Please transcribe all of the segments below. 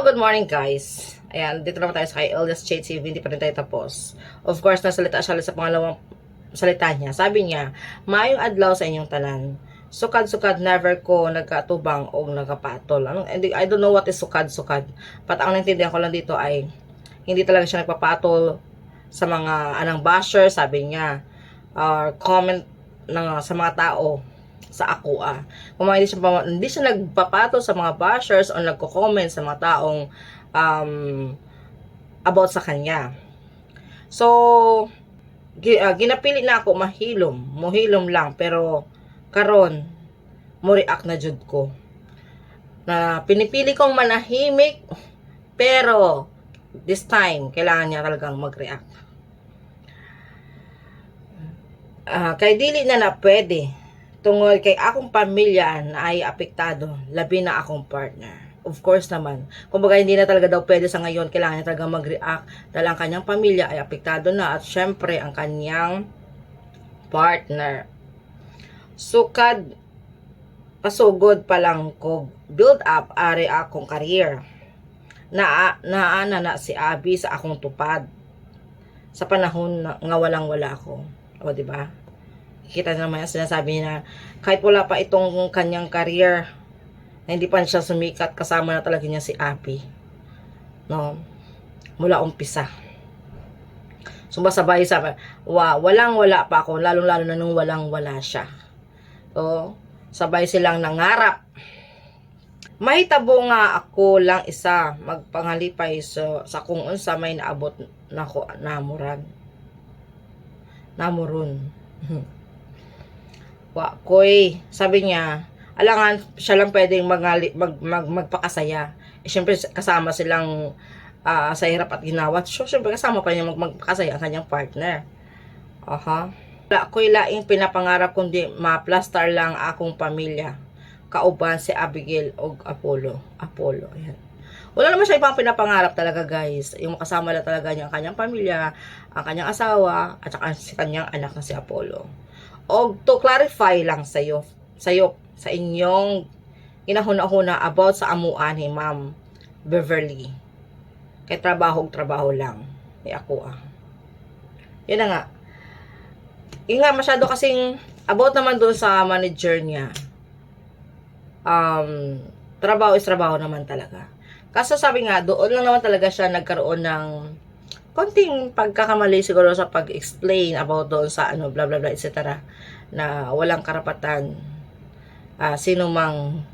Good morning guys. Ayan, dito naman tayo sa kay Eldest Shade TV, hindi pa rin tayo tapos. Of course, nasalita siya sa pangalawang salita niya. Sabi niya, Maayong adlaw sa inyong tanan. Sukad-sukad never ko nagkatubang o nagkapatol. Anong, I don't know what is sukad-sukad. But ang naintindihan ko lang dito ay hindi talaga siya nagpapatol sa mga anang basher, sabi niya. Or comment ng, sa mga tao sa ako ah. Kung mga hindi siya, hindi siya nagpapato sa mga bashers o nagko-comment sa mga taong um, about sa kanya. So, ah, ginapili na ako mahilom, mohilom lang, pero karon mo react na jud ko. Na pinipili kong manahimik, pero this time, kailangan niya talagang mag-react. Ah, kay dili na na pwede tungod kay akong pamilya na ay apektado, labi na akong partner. Of course naman. Kumbaga hindi na talaga daw pwede sa ngayon, kailangan niya talaga mag-react dahil ang kanyang pamilya ay apektado na at syempre ang kanyang partner. Sukad pasugod pa lang ko build up ari akong career. Na naana na si Abby sa akong tupad sa panahon na, nga walang wala ako. O, di ba? Kita naman yung sinasabi niya na kahit wala pa itong kanyang career, na hindi pa siya sumikat, kasama na talaga niya si Abby. No? Mula umpisa. Sumasabay sa wa, walang wala pa ako, lalong lalo na nung walang wala siya. So, sabay silang nangarap. Mahitabo nga ako lang isa magpangalipay so, sa kung unsa may naabot nako namuran. Namuron. Wa koy, sabi niya, alangan siya lang pwedeng magali, mag, mag, magpakasaya. Eh, syempre kasama silang ah, sa hirap at ginawa. So, syempre kasama pa niya mag, magpakasaya ang kanyang partner. Aha. Wala ko'y laing pinapangarap kundi maplastar lang akong pamilya. Kauban si Abigail o Apollo. Apollo, ayan. Wala naman siya ibang pinapangarap talaga guys. Yung makasama lang talaga niya ang kanyang pamilya, ang kanyang asawa, at saka si kanyang anak na si Apollo. O to clarify lang sa iyo, sa iyo, sa inyong inahuna-huna about sa amuan ni Ma'am Beverly. Kay trabaho trabaho lang. Ni ako ah. Yan na nga. Yun masyado kasing about naman doon sa manager niya. Um, trabaho is trabaho naman talaga. Kaso sabi nga, doon lang naman talaga siya nagkaroon ng konting pagkakamali siguro sa pag-explain about doon sa ano, blah blah blah, etc. Na walang karapatan ah, sino mang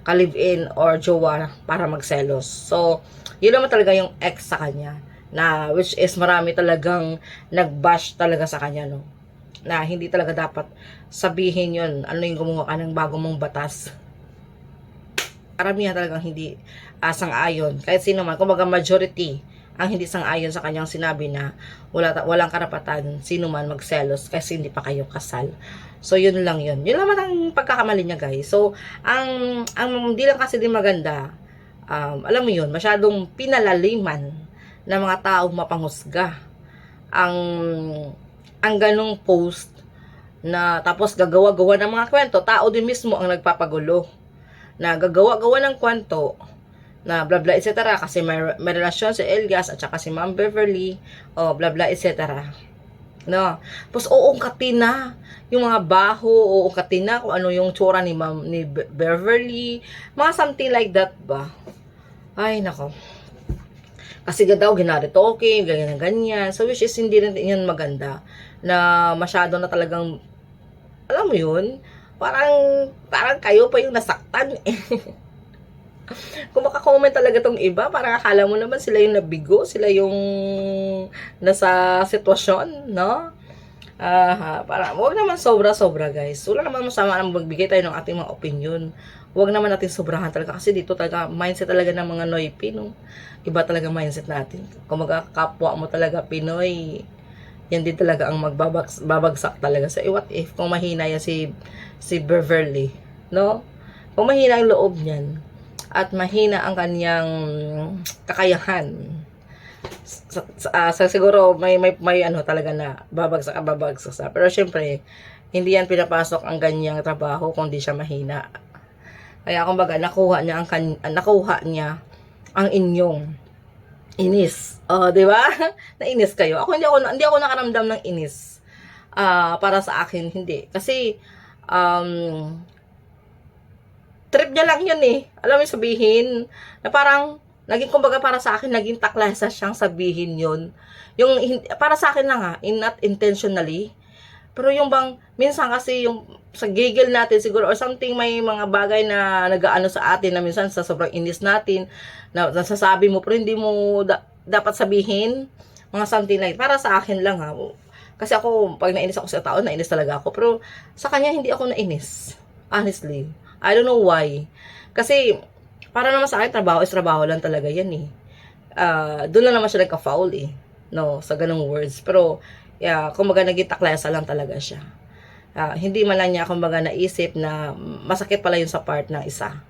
ka-live-in or jowa para magselos. So, yun naman talaga yung ex sa kanya na which is marami talagang nag-bash talaga sa kanya no na hindi talaga dapat sabihin yun ano yung gumawa ka ng bago mong batas karamihan talagang hindi uh, sang-ayon kahit sino man kumbaga majority ang hindi sang-ayon sa kanyang sinabi na wala walang karapatan sino man magselos kasi hindi pa kayo kasal. So yun lang yun. Yun naman ang pagkakamali niya guys. So ang ang hindi lang kasi din maganda um, alam mo yun masyadong pinalaliman ng mga taong mapanghusga ang ang ganong post na tapos gagawa-gawa ng mga kwento, tao din mismo ang nagpapagulo. Na gagawa-gawa ng kwento na bla bla etc. kasi may, may relasyon si Elias at saka si Ma'am Beverly o bla bla etc. No. Tapos uungkatin na yung mga baho, uungkatin na kung ano yung tsura ni Ma'am ni Be- Beverly, mga something like that ba. Ay nako. Kasi daw ginaritoke, ganyan ganyan. So which is hindi rin yun maganda na masyado na talagang alam mo yun, parang parang kayo pa yung nasaktan eh. Kung makakomment talaga tong iba, parang akala mo naman sila yung nabigo, sila yung nasa sitwasyon, no? Ah, para wag naman sobra-sobra, guys. Wala naman masama ang magbigay tayo ng ating mga opinion. Wag naman natin sobrahan talaga kasi dito talaga mindset talaga ng mga Noypi, no? Iba talaga mindset natin. Kung kapwa mo talaga Pinoy, yan din talaga ang magbabagsak babagsak talaga sa so, what if kung mahina yan si si Beverly, no? Kung mahina ang loob niyan at mahina ang kanyang kakayahan, sa, sa, ah, sa siguro may, may may ano talaga na babagsak babagsak sa. Pero syempre, hindi yan pinapasok ang ganyang trabaho kung di siya mahina. Kaya kumbaga nakuha niya ang kan, ah, nakuha niya ang inyong inis. Oh, 'di ba? Nainis kayo. Ako hindi ako hindi ako nakaramdam ng inis. Ah, para sa akin hindi. Kasi um trip niya lang yun eh. Alam mo sabihin na parang naging kumbaga para sa akin naging taklasa siyang sabihin yun. Yung para sa akin lang ha, in, not intentionally. Pero yung bang minsan kasi yung sa gigil natin siguro or something may mga bagay na nagaano sa atin na minsan sa sobrang inis natin na nasasabi mo pero hindi mo da- dapat sabihin mga something like para sa akin lang ha. Kasi ako pag nainis ako sa tao, nainis talaga ako. Pero sa kanya hindi ako nainis. Honestly. I don't know why. Kasi, para naman sa akin, trabaho is trabaho lang talaga yan eh. Ah, doon lang naman siya nagka-foul eh. No, sa ganung words. Pero, yeah, kumbaga naging taklesa lang talaga siya. Ah, hindi man lang niya kumbaga naisip na masakit pala yun sa part ng isa.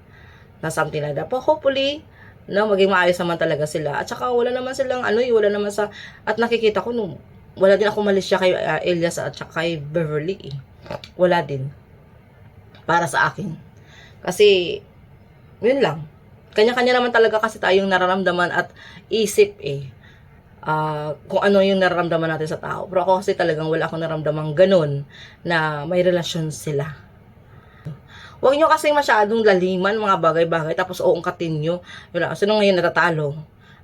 Na something like that. But hopefully, no, maging maayos naman talaga sila. At saka wala naman silang ano, eh, wala naman sa at nakikita ko nung wala din ako malis siya kay ah, Elias at saka kay Beverly eh. Wala din. Para sa akin. Kasi, yun lang. Kanya-kanya naman talaga kasi tayong nararamdaman at isip eh. Ah, kung ano yung nararamdaman natin sa tao. Pero ako kasi talagang wala akong naramdaman ganun na may relasyon sila. Huwag nyo kasi masyadong laliman mga bagay-bagay tapos uungkatin nyo. Yun lang. Sino ngayon natatalo?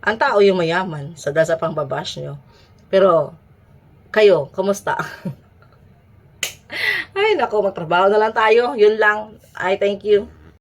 Ang tao yung mayaman sa dahil sa pangbabash nyo. Pero, kayo, kumusta? Ay, nako, magtrabaho na lang tayo. Yun lang. Ay, thank you.